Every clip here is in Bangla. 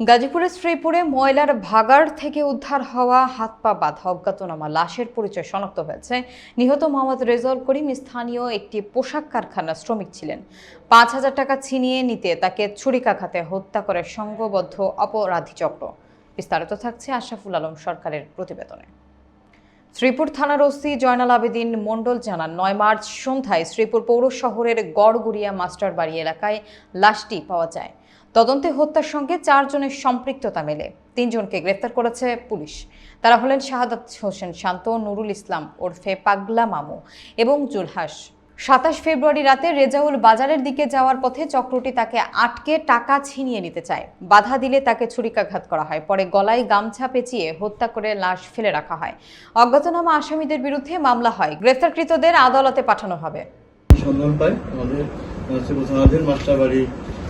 গাজীপুরের শ্রীপুরে ময়লার ভাগাড় থেকে উদ্ধার হওয়া হাত পা বাঁধা অজ্ঞাতনামা লাশের পরিচয় শনাক্ত হয়েছে। নিহত মোহাম্মদ রেজল করিম স্থানীয় একটি পোশাক কারখানার শ্রমিক ছিলেন। পাঁচ হাজার টাকা ছিনিয়ে নিতে তাকে ছুরিকাঘাতে হত্যা করে সংঘবদ্ধ অপরাধী চক্র বিস্তারিত থাকছে আশরাফুল আলম সরকারের প্রতিবেদনে। শ্রীপুর থানার ওসি জয়নাল আবেদিন মণ্ডল জানান, নয় মার্চ সন্ধ্যায় শ্রীপুর পৌর শহরের গড়গুড়িয়া মাস্টার বাড়ি এলাকায় লাশটি পাওয়া যায়। তদন্তে হত্যার সঙ্গে চারজনের সম্পৃক্ততা মেলে। তিনজনকে গ্রেফতার করেছে পুলিশ। তারা হলেন শাহাদাত হোসেন শান্ত, নুরুল ইসলাম ওরফে পাগলা মামু এবং জুলহাস। সাতাশ ফেব্রুয়ারি রাতে রেজাউল বাজারের দিকে যাওয়ার পথে চক্রটি তাকে আটকে টাকা ছিনিয়ে নিতে চায়। বাধা দিলে তাকে ছুরিকাঘাত করা হয়, পরে গলায় গামছা পেঁচিয়ে হত্যা করে লাশ ফেলে রাখা হয়। অজ্ঞাতনামা আসামিদের বিরুদ্ধে মামলা হয়। গ্রেফতারকৃতদের আদালতে পাঠানো হবে। সন্ধান পাই আমাদের থানাধীন মাস্টারবাড়ি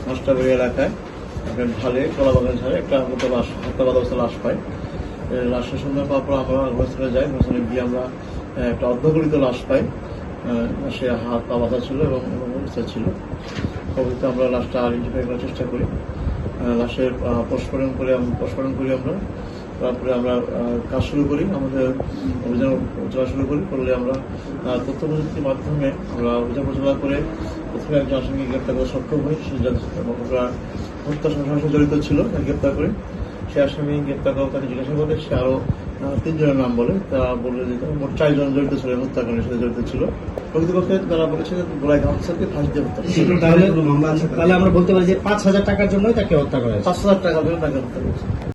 মাস্টারবাড়ি এলাকায় একটা ঢালে কলাবাগান ঝাড়ে একটা হত্যা লাশ হত্যাবাদ অবস্থা লাশ পাই লাশের সন্ধান পাওয়ার পর আমরা ঘটনাস্থলে যাই ঘটনাস্থলে গিয়ে আমরা একটা অর্ধগলিত লাশ পাই। সে হাত পা বাঁধা ছিল এবং অবস্থা ছিল। পরবর্তীতে আমরা লাশটা আইডেন্টিফাই করার চেষ্টা করি। লাশের পোস্টমর্টম করে পোস্টমর্টম করি আমরা। তারপরে আমরা কাজ শুরু করি। আমাদের অভিযান চলা শুরু করি। করলে আমরা তথ্য প্রযুক্তির মাধ্যমে আমরা অভিযান পরিচালনা করে প্রথমে একজন আসামিকে গ্রেপ্তার করে সক্ষম হই সে এবং হত্যা সঙ্গে জড়িত ছিল তাকে গ্রেপ্তার করে। সে আসামি গ্রেপ্তার করার তাকে জিজ্ঞাসা করে সে আরও তিনজনের নাম বলে। তারা বলে যে মোট চারজন জড়িত ছিল হত্যাকাণ্ডের সাথে জড়িত ছিল। প্রকৃতপক্ষে তারা বলেছে যে গোলায় গামছাকে ফাঁস দিয়ে হত্যা তাহলে আমরা বলতে পারি যে পাঁচ হাজার টাকার জন্যই তাকে হত্যা করা পাঁচ হাজার টাকা ধরে তাকে হত্যা করেছে।